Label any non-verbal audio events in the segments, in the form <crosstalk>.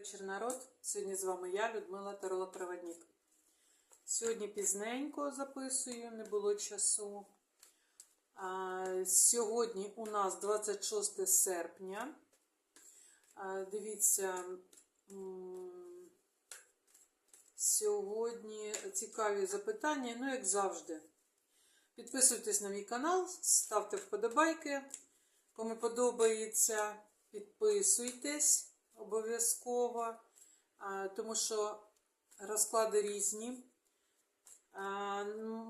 Вечір народ. Сьогодні з вами я, Людмила Таролопроводник. Сьогодні пізненько записую, не було часу. А, Сьогодні у нас 26 серпня. А, Дивіться, сьогодні цікаві запитання, ну, як завжди. Підписуйтесь на мій канал, ставте вподобайки. Кому подобається, підписуйтесь обов'язково, тому що розклади різні.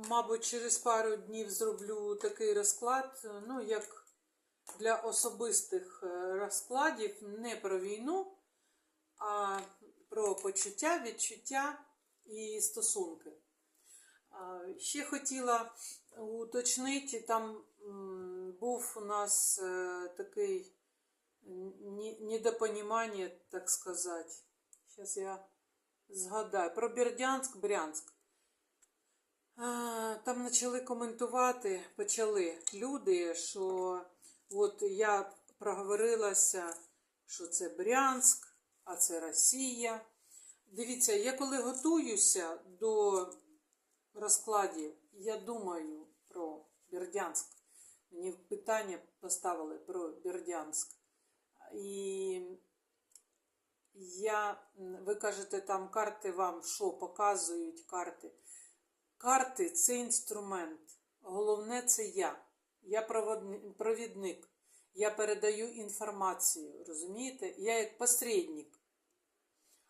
Мабуть, через пару днів зроблю такий розклад, ну, як для особистих е, розкладів, не про війну, а про почуття, відчуття і стосунки. Ще хотіла уточнити, там був у нас е, такий недопонимание, так сказать. Сейчас я згадаю. Про Бердянськ, Брянськ. Там почали коментувати, почали люди, що от я проговорилася, що це Брянськ, а це Росія. Дивіться, я коли готуюся до розкладів, я думаю про Бердянськ. Мені питання поставили про Бердянськ. І я, ви кажете, там карти вам що показують карти? Карти це інструмент. Головне це я. Я провідник. Я передаю інформацію, розумієте? Я як посередник.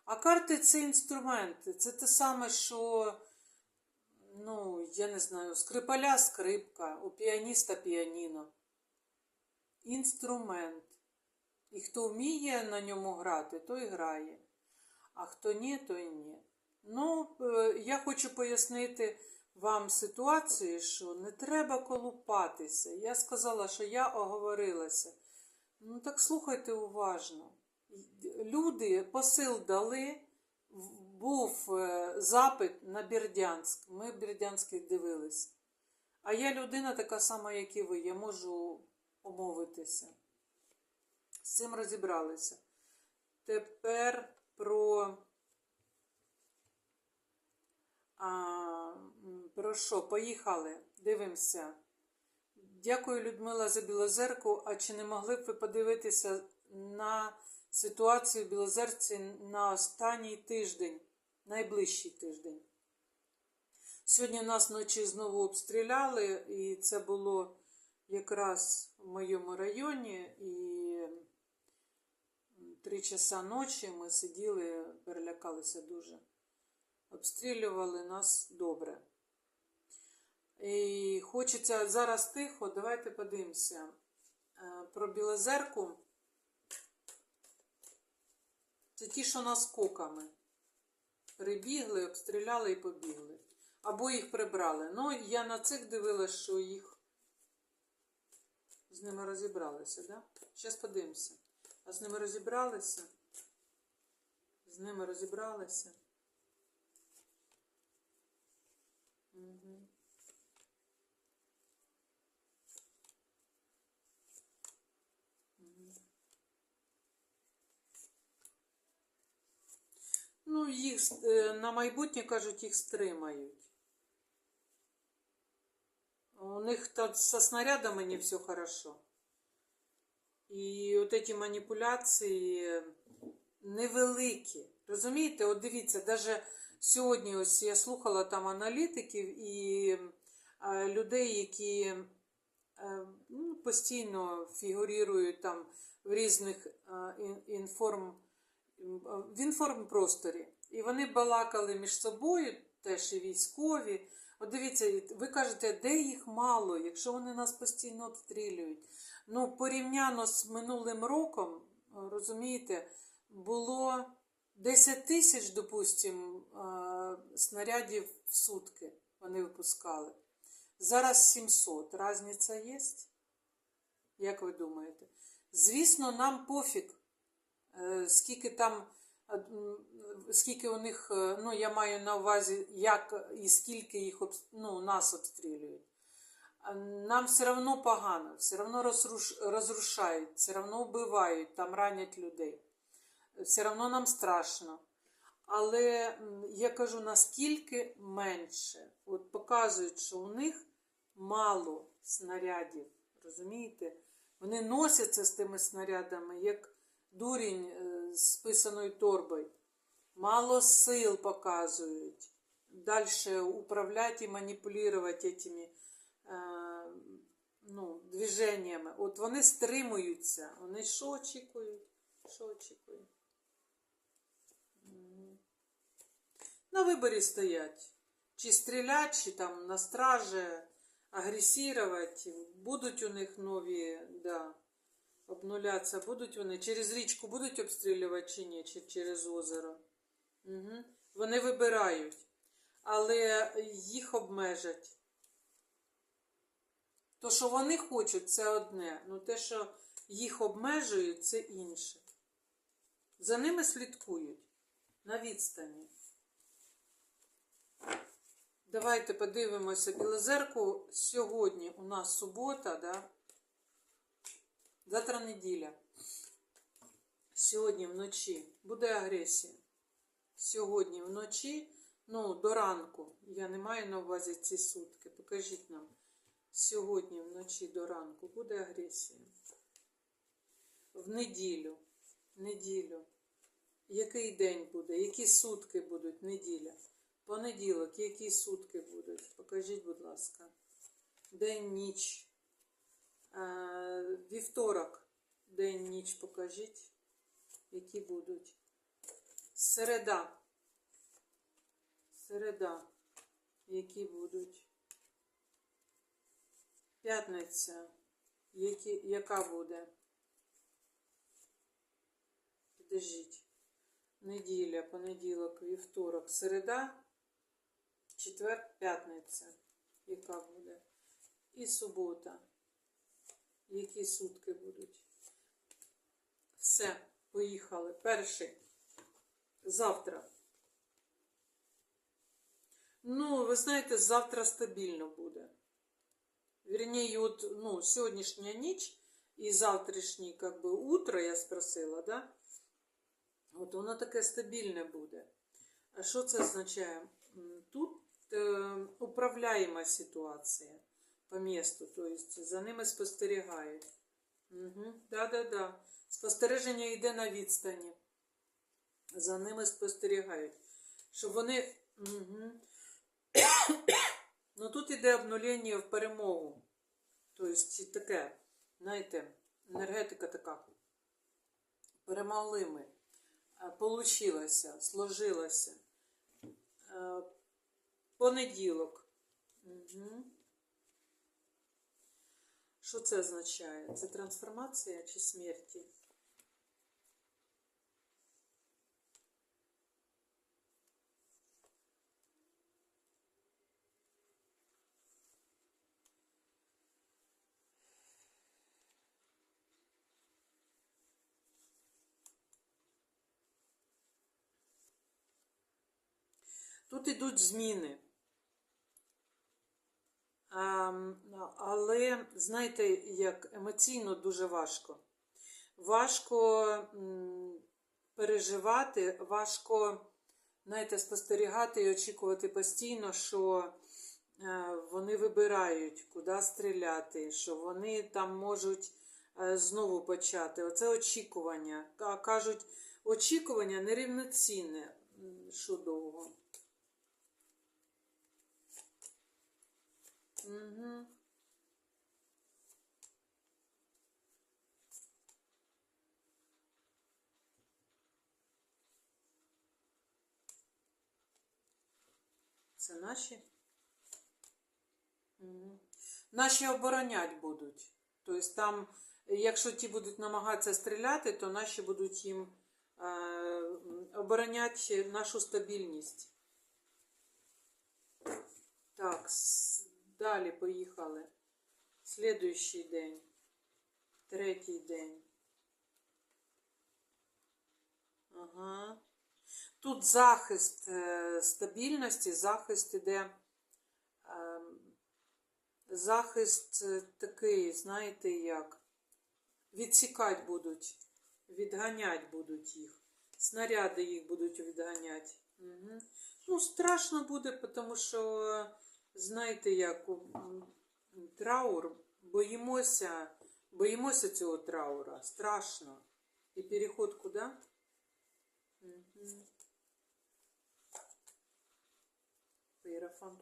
А карти це інструменти. Це те саме, що, ну, я не знаю, скрипаля скрипка, у піаніста піаніно. Інструмент. І хто вміє на ньому грати, той грає. А хто ні, той ні. Ну, е, я хочу пояснити вам ситуацію, що не треба колупатися. Я сказала, що я оговорилася. Ну так слухайте уважно. Люди посил дали, був е, запит на Бердянськ. Ми Бердянський дивились. А я людина така сама, як і ви. Я можу помовитися. З цим розібралися. Тепер про. А, про що? Поїхали. Дивимося. Дякую, Людмила, за Білозерку. А чи не могли б ви подивитися на ситуацію в Білозерці на останній тиждень, найближчий тиждень? Сьогодні нас вночі знову обстріляли, і це було якраз в моєму районі. І три часа ночі ми сиділи, перелякалися дуже. Обстрілювали нас добре. І хочеться зараз тихо, давайте подивимося Е, про Білозерку. Це ті, що наскоками. Прибігли, обстріляли і побігли. Або їх прибрали. Ну, я на цих дивилася, що їх з ними розібралися, да? Зараз подивимося. А з ними розібралися? З ними розібралися. Ну, їх е, на майбутнє, кажуть, їх стримають. У них тут со снарядами не все хорошо. І от ці маніпуляції невеликі. Розумієте, от дивіться, навіть сьогодні ось я слухала там аналітиків і людей, які е, ну, постійно фігурують там в різних інформ, в інформпросторі. І вони балакали між собою, теж і військові. От дивіться, ви кажете, де їх мало, якщо вони нас постійно обстрілюють. Ну, порівняно з минулим роком, е, розумієте, було 10 тисяч, допустимо, е, снарядів в сутки вони випускали. Зараз 700. Разниця є? Як ви думаєте? Звісно, нам пофіг, е, скільки там, скільки у них, ну я маю на увазі, як і скільки їх ну, нас обстрілюють. Нам все одно погано, все одно розрушають, все одно вбивають, там ранять людей. все одно нам страшно. Але я кажу, наскільки менше. От показують, що у них мало снарядів. Розумієте? Вони носяться з тими снарядами, як дурінь е, з писаною торбою. Мало сил показують. Дальше управлять і маніпулювати цими ну, движеннями. От вони стримуються. Вони що очікують? Що очікують? На виборі стоять. Чи стрілять, чи там на страже, агресувати. Будуть у них нові, да, обнулятися, будуть вони. Через річку будуть обстрілювати чи ні, чи через озеро. Угу. Вони вибирають, але їх обмежать. То, що вони хочуть, це одне. Ну те, що їх обмежують, це інше. За ними слідкують на відстані. Давайте подивимося Білозерку. Сьогодні у нас субота, да? Завтра неділя. Сьогодні вночі буде агресія. Сьогодні вночі, ну, до ранку. Я не маю на увазі ці сутки. Покажіть нам. Сьогодні вночі до ранку буде агресія. В неділю. Неділю. Який день буде? Які сутки будуть? Неділя. Понеділок, які сутки будуть? Покажіть, будь ласка. День, ніч. Е, Вівторок. День, ніч покажіть. Які будуть. Середа. Середа. Які будуть. П'ятниця. Яка буде? Підождіть. Неділя, понеділок, вівторок, середа, четвер, п'ятниця. Яка буде? І субота. Які сутки будуть? Все, поїхали. Перший. Завтра. Ну, ви знаєте, завтра стабільно буде. Вірніше, от, ну, сьогоднішня ніч і завтрашнє, как бы, утро, я спросила, да? От воно таке стабільне буде. А що це означає? Тут е, управляєма ситуація по місту, тобто за ними спостерігають. Угу. Да-да-да. Спостереження йде на відстані. За ними спостерігають. Щоб вони. Угу. Ну тут іде обнулення в перемогу. Тобто таке, знаєте, енергетика така. Перемогли ми. Е, Получилося, сложилося. Е, Понеділок. Угу. Що це означає? Це трансформація чи смерті? Тут ідуть зміни. Але, знаєте, як емоційно дуже важко. Важко переживати, важко, знаєте, спостерігати і очікувати постійно, що е, вони вибирають, куди стріляти, що вони там можуть е, знову почати. Оце очікування. Кажуть, очікування нерівноцінне, що довго. Угу. Це наші? Угу. Наші оборонять будуть. Тобто там, якщо ті будуть намагатися стріляти, то наші будуть їм е, обороняти нашу стабільність. Так, далі поїхали. Слідуючий день. Третій день. Ага. Тут захист е, стабільності, захист іде. е, Захист е, такий, знаєте як? Відсікать будуть, відганять будуть їх. снаряди їх будуть відганяти. Угу. Ну, страшно буде, тому що, знаєте, як траур, боїмося, боїмося цього траура. Страшно. І переход куди? Угу.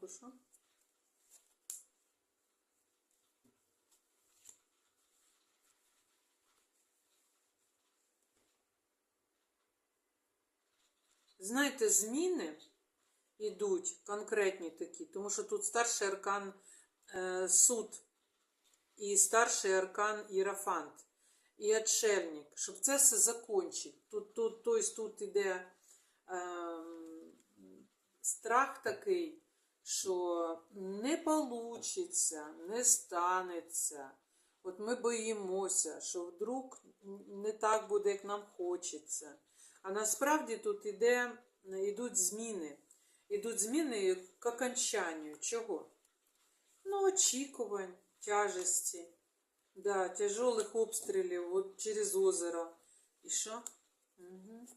Що? Знаєте, зміни йдуть конкретні такі, тому що тут старший аркан е, суд і старший аркан Єрофант і отшельник, щоб це все закончити. Тут, тут, тобто тут іде е, страх такий, що не получиться, не станеться. От ми боїмося, що вдруг не так буде, як нам хочеться. А насправді тут іде, йдуть зміни. Ідуть зміни к окончанню. Чого? Ну, очікувань, тяжесті, да, тяжелих обстрілів от через озеро. І що? Угу.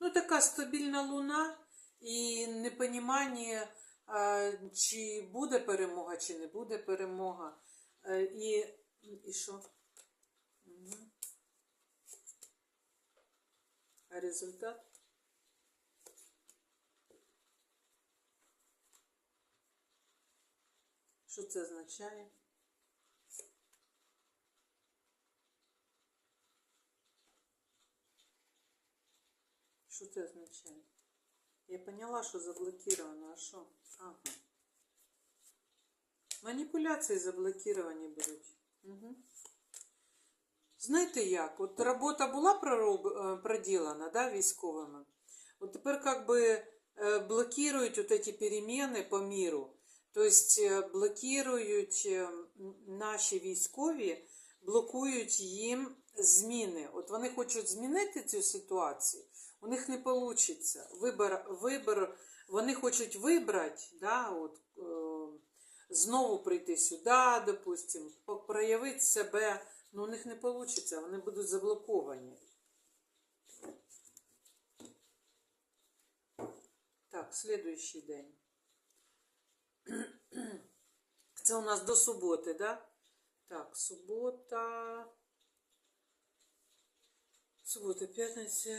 Ну, така стабільна луна і непонімання, чи буде перемога, чи не буде перемога. Е, І, і що? Угу. А результат? Що це означає? Що це означає? Я поняла, що заблокировано, а що? Ага. Маніпуляції заблоковані будуть. Угу. Знаєте як? От робота була пророб... е, проділена, да, військовими. От тепер как бы е, блокирують от эти перемены по миру. Тобто блокують е, наші військові, блокують їм зміни. От вони хочуть змінити цю ситуацію, у них не вийде. Вибор, вибор, вони хочуть вибрати, да, от, е, знову прийти сюди, допустим, по- проявити себе. Ну, у них не вийде, вони будуть заблоковані. Так, слідуючий день. <clears throat> Це у нас до суботи, да? Так, субота. Субота, п'ятниця,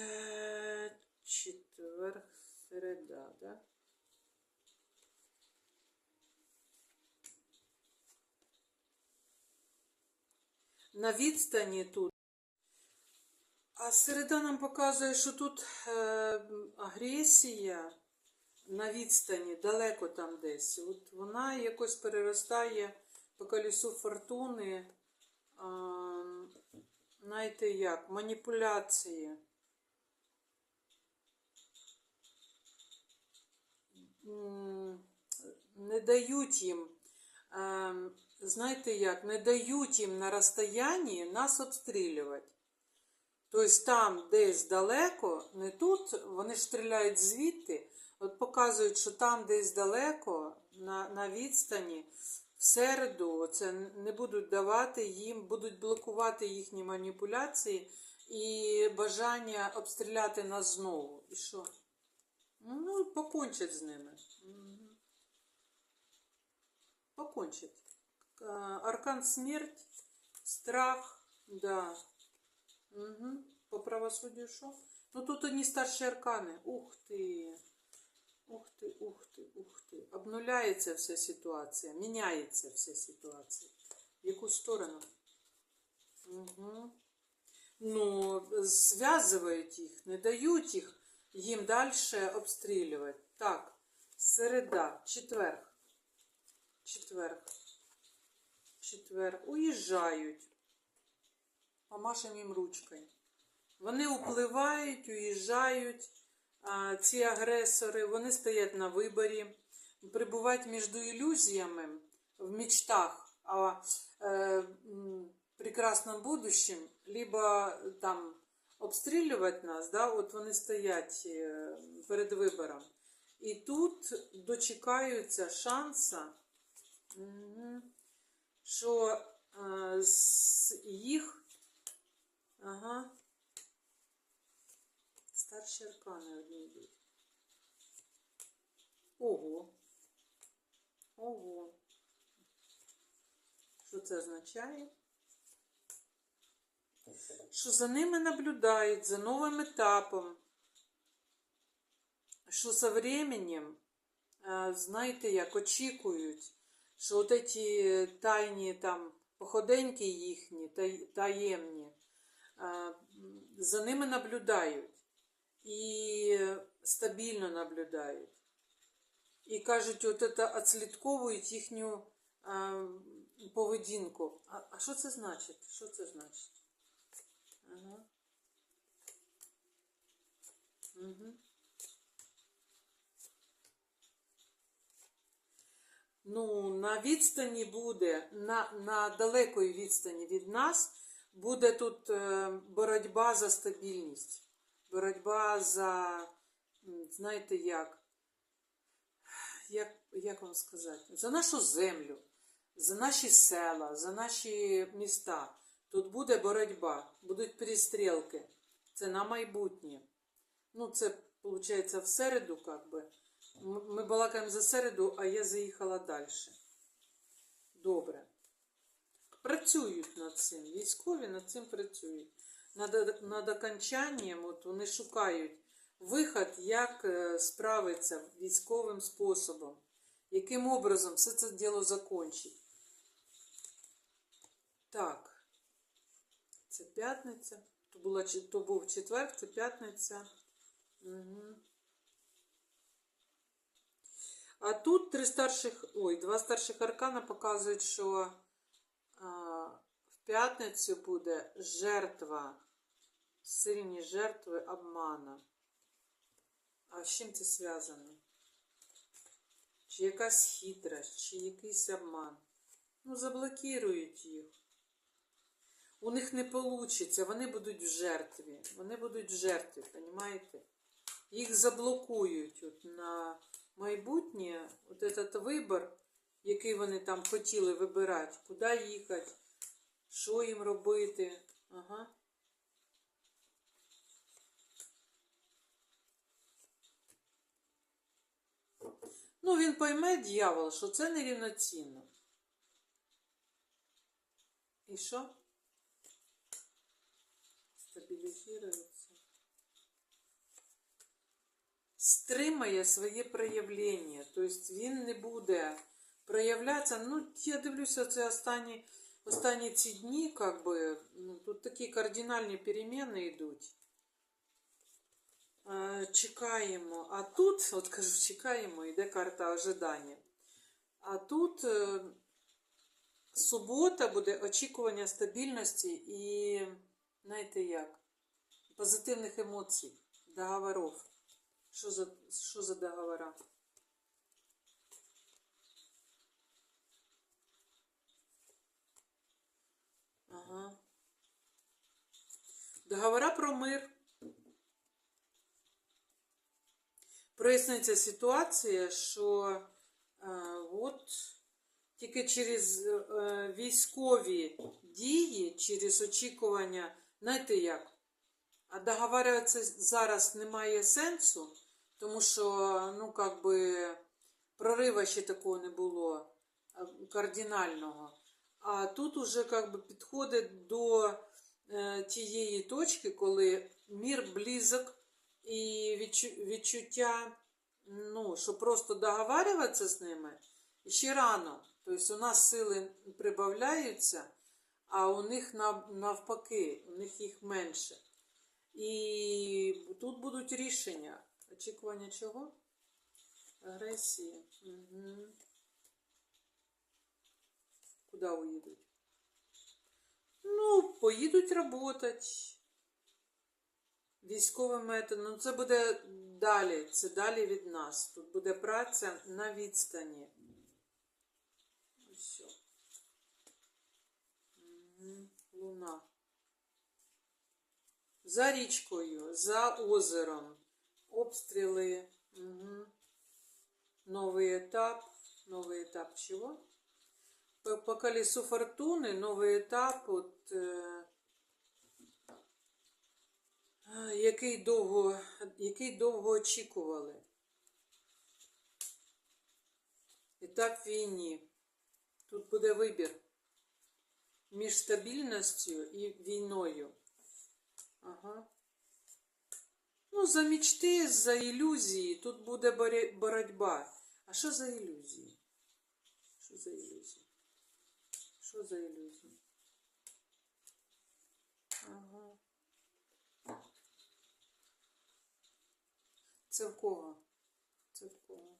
четверг, середа, да? На відстані тут. А середа нам показує, що тут е, агресія на відстані, далеко там десь. От вона якось переростає по колесу фортуни. А, знаєте як, маніпуляції. Не дають їм, знаєте як, не дають їм на розстоянні нас обстрілювати. Тобто там десь далеко, не тут, вони стріляють звідти, от показують, що там десь далеко, на, на відстані, в середу це не будуть давати їм, будуть блокувати їхні маніпуляції і бажання обстріляти нас знову. І що? Ну, покончать з ними. Покончать. Е, Аркан смерть, страх, да. Угу. По правосуддю що? Ну тут одні старші аркани. Ух ти. Ух ти, ух ти, ух ти. Обнуляється вся ситуація, міняється вся ситуація. В яку сторону? Угу. Ну, зв'язують їх, не дають їх їм далі обстрілювати. Так, середа, четверг. Четверг. Четверг. Уїжджають. Помашемо їм ручкою. Вони впливають, уїжджають, ці агресори, вони стоять на виборі, перебувають між ілюзіями в мечтах о е, прекрасном будущем, либо там обстрілювати нас, да, от вони стоять е, перед вибором. І тут дочекаються шанса, що е, з їх Ага. Старші аркани одні йдуть. Ого. Ого. Що це означає? Що за ними наблюдають, за новим етапом. Що за временем, знаєте, як очікують, що от ці тайні там походеньки їхні, таємні, за ними наблюдають і стабільно наблюдають. І кажуть, от це відслідковують їхню е, поведінку. А, а що це значить? Що це значить? Ага. Угу. Ну, на відстані буде, на, на далекої відстані від нас буде тут е, боротьба за стабільність, боротьба за, знаєте як, як, як вам сказати, за нашу землю, за наші села, за наші міста. Тут буде боротьба, будуть перестрілки. Це на майбутнє. Ну, це, виходить, в середу, как би. Ми балакаємо за середу, а я заїхала далі. Добре. Працюють над цим. Військові над цим працюють. Над, над окончанням от вони шукають вихід, як е, справитися військовим способом. Яким образом все це діло закончить. Так. Це п'ятниця. То, була, то був четвер, це п'ятниця. Угу. А тут три старших, ой, два старших аркана показують, що п'ятницю буде жертва, сильні жертви обмана. А з чим це зв'язано? Чи якась хитрость, чи якийсь обман? Ну, заблокірують їх. У них не вийде, вони будуть в жертві. Вони будуть в жертві, розумієте? Їх заблокують от на майбутнє, от этот вибір, який вони там хотіли вибирати, куди їхати, що їм робити. Ага. Ну, він пойме дьявол, що це нерівноцінно. І що? Стабілізується. Стримає своє проявлення. Тобто він не буде проявлятися. Ну, я дивлюся, це останні, останні ці дні, как би, ну, тут такі кардинальні переміни йдуть. Чекаємо. А тут, от кажу, чекаємо, йде карта ожидання. А тут е, субота буде очікування стабільності і, знаєте як, позитивних емоцій, договорів. Що за, що за договора? Ага. Договора про мир. Проясниться ситуація, що е, от тільки через е, військові дії, через очікування, знаєте як? А договарюватися зараз немає сенсу, тому що, ну, как би, прорива ще такого не було кардинального. А тут уже как би, підходить до е, тієї точки, коли мір близок і відчуття, ну, що просто договарюватися з ними ще рано. Тобто у нас сили прибавляються, а у них навпаки, у них їх менше. І тут будуть рішення. Очікування чого? Агресії. Угу. Куди уїдуть? Ну, поїдуть працювати. Військовим методом. Ну, це буде далі. Це далі від нас. Тут буде праця на відстані. Угу. Луна. За річкою, за озером. Обстріли. Угу. Новий етап. Новий етап чого? По, по колесу фортуни новий етап. От, е, який довго, який довго очікували. Етап війні. Тут буде вибір між стабільністю і війною. Ага. Ну, за мечти, за ілюзії. Тут буде боротьба. А що за ілюзії? Що за ілюзії? Що за ілюзії? Ага. Це в кого? Це в кого?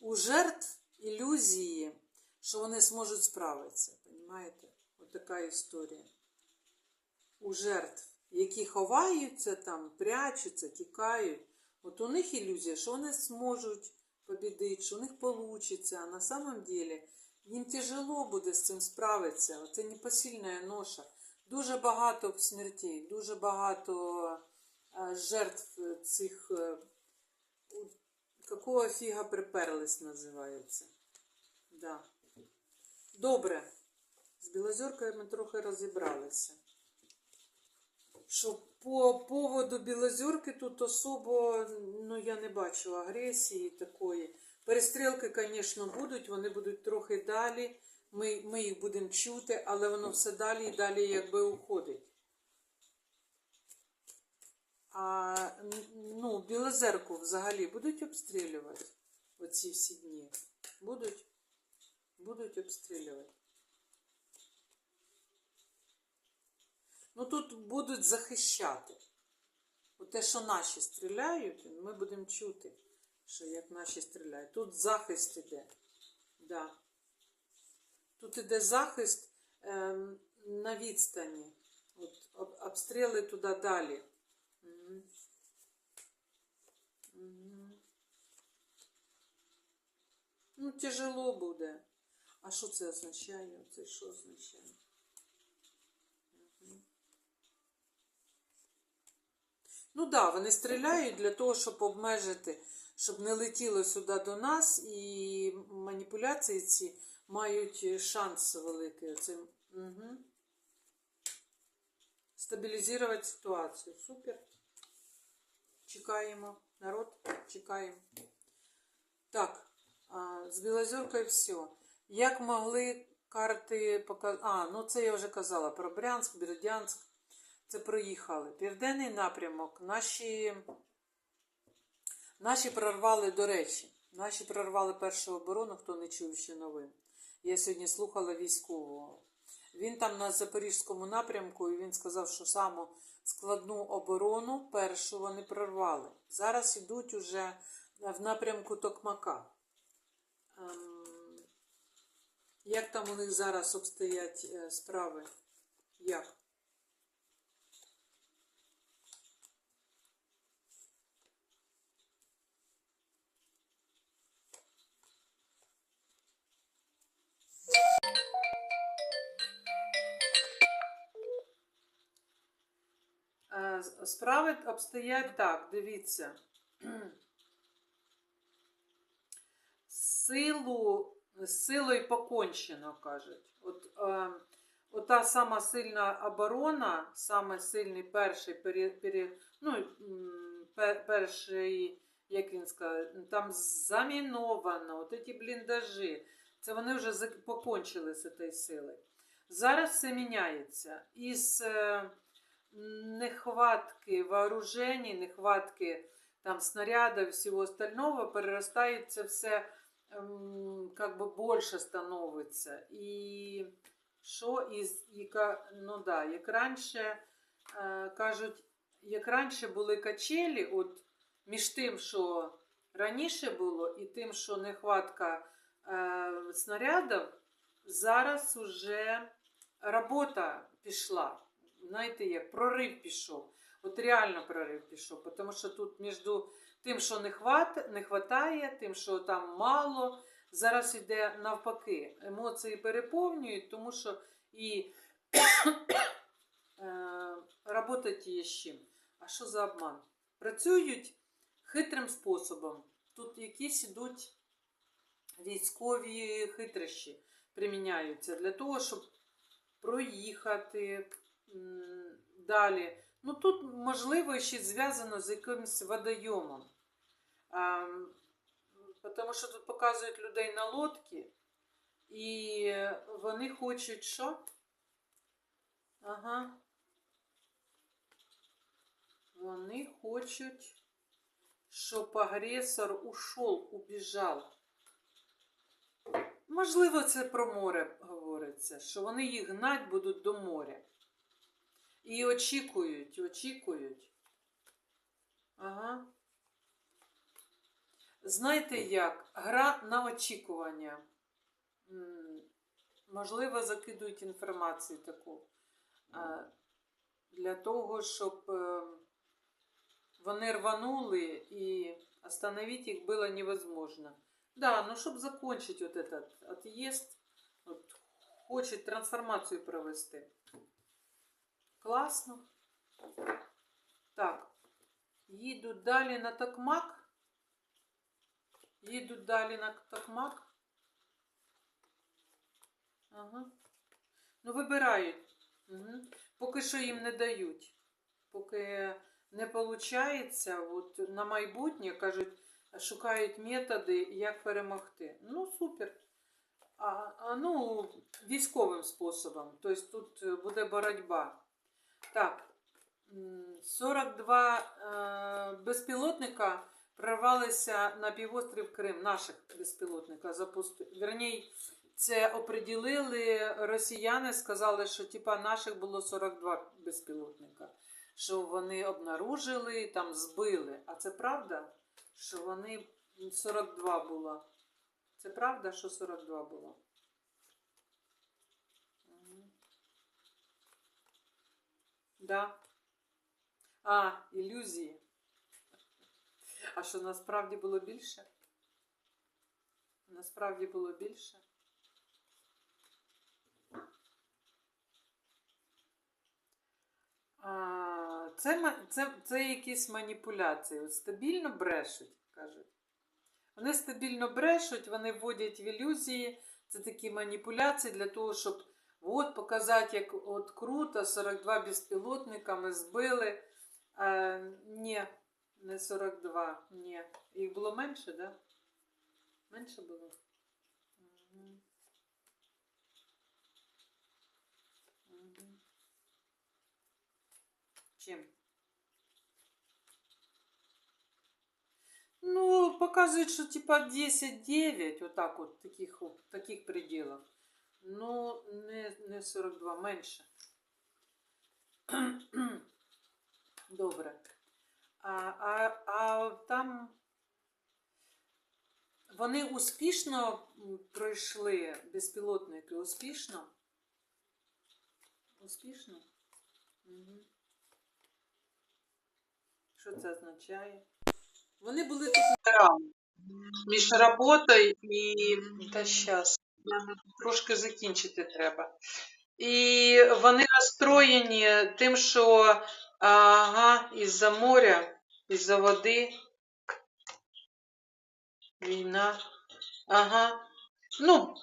У жертв ілюзії, що вони зможуть справитися. Понимаєте? От така історія. У жертв, які ховаються там, прячуться, тікають. От у них ілюзія, що вони зможуть побідити, що у них вийде. А на самом деле їм тяжело буде з цим справитися. Це непосильна ноша. Дуже багато смертей, дуже багато е, жертв цих. е, Какого фіга приперлись називається. Да. Добре. З Білозеркою ми трохи розібралися. Що по поводу Білозерки тут особо, ну я не бачу агресії такої. Перестрілки, звісно, будуть, вони будуть трохи далі. Ми, ми їх будемо чути, але воно все далі і далі якби уходить. А ну, Білозерку взагалі будуть обстрілювати оці всі дні? Будуть? Будуть обстрілювати. Ну тут будуть захищати. Те, що наші стріляють, ми будемо чути, що як наші стріляють. Тут захист іде. Да. Тут іде захист ем, на відстані. От, об- обстріли туди далі. Ну, тяжело буде. А що це означає? Це що означає? Ну так, да, вони стріляють для того, щоб обмежити, щоб не летіло сюди до нас, і маніпуляції ці мають шанс великий. Оце, угу. Стабілізувати ситуацію. Супер. Чекаємо. Народ, чекаємо. Так, з Білозеркою все. Як могли карти показати. А, ну це я вже казала про Брянськ, Бердянськ. Це проїхали. Південний напрямок. Наші, наші прорвали, до речі, наші прорвали першу оборону, хто не чув ще новин. Я сьогодні слухала військового. Він там на Запорізькому напрямку, і він сказав, що саму складну оборону першу вони прорвали. Зараз йдуть уже в напрямку Токмака. Ем, Як там у них зараз обстоять е, справи? Як? Справи обстоять так, дивіться. Силу, силою покончено, кажуть. От, е, ота сама сильна оборона, саме сильний перший пере, пере, ну, пер, перший, як він сказав, там заміновано, от ці бліндажі. Це вони вже покончили з цією силою. Зараз все міняється. Із е, нехватки вооружений, нехватки там снарядов, всего остального, перерастает це все как бы більше становиться. І що із, яка, ну да, як раніше, е, кажуть, як раніше були качелі, от між тим, що раніше було, і тим, що нехватка е, снарядів, зараз уже робота пішла. Знаєте, як прорив пішов. От реально прорив пішов, тому що тут між тим, що не, хват, не хватає, тим, що там мало, зараз йде навпаки. Емоції переповнюють, тому що і <coughs> е, роботати є з чим. А що за обман? Працюють хитрим способом. Тут якісь ідуть військові хитрощі приміняються для того, щоб проїхати, Далі. Ну тут, можливо, ще зв'язано з якимось водойомом. А, тому що тут показують людей на лодці, і вони хочуть що? Ага. Вони хочуть, щоб агресор ушов, убіжав. Можливо, це про море говориться, що вони їх гнать будуть до моря. І очікують, очікують. Ага. Знаєте як? Гра на очікування. М, Можливо, закидують інформацію таку. а, Для того, щоб е, вони рванули и остановить их было невозможно. Да, ну чтобы закончить вот этот отъезд, вот, хочет трансформацию провести. Класно. Так, їдуть далі на Токмак. Їдуть далі на Токмак. Ага. Ну, вибирають. Угу. Поки що їм не дають. Поки не виходить, от на майбутнє кажуть, шукають методи, як перемогти. Ну, супер. А, а ну, військовим способом. Тобто тут буде боротьба. Так, 42 е, безпілотника прорвалися на півострів Крим, наших безпілотника запустили. Верній, це оприділили росіяни, сказали, що типа наших було 42 безпілотника що вони обнаружили, там збили. А це правда, що вони 42 було? Це правда, що 42 було? Да. А, ілюзії. А що насправді було більше? Насправді було більше. А, це, це, це якісь маніпуляції. От стабільно брешуть, кажуть. Вони стабільно брешуть, вони вводять в ілюзії. Це такі маніпуляції для того, щоб от, показати, як от круто, 42 безпілотника ми збили. А, ні, не 42, ні. Їх було менше, так? Да? Менше було? Мгм. Чим? Ну, показывает, что типа 10-9, вот так вот, таких, вот, таких пределах. Ну, не, не 42, менше. <clears throat> Добре. А, а, а там вони успішно пройшли безпілотники? Успішно? Успішно? Угу. Що це означає? Вони були тут. Між роботою і. Та щас. Трошки закінчити треба. І вони розстроєні тим, що ага, із-за моря, із-за води. Війна. Ага. Ну,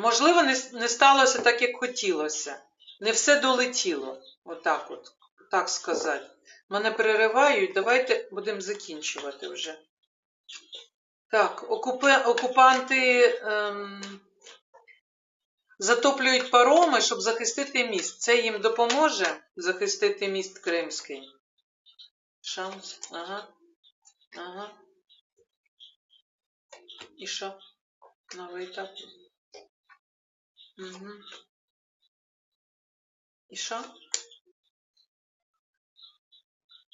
можливо, не, сталося так, як хотілося. Не все долетіло. Отак от, так сказати. Мене переривають, давайте будемо закінчувати вже. Так, окупе, окупанти ем, затоплюють пароми, щоб захистити міст. Це їм допоможе захистити міст Кримський. Шанс. Ага. Ага. І що? Новий етап. Угу. І що?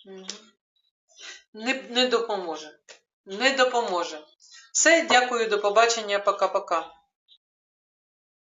Угу. Не, не допоможе. Не допоможе. Все, дякую, до побачення, пока-пока.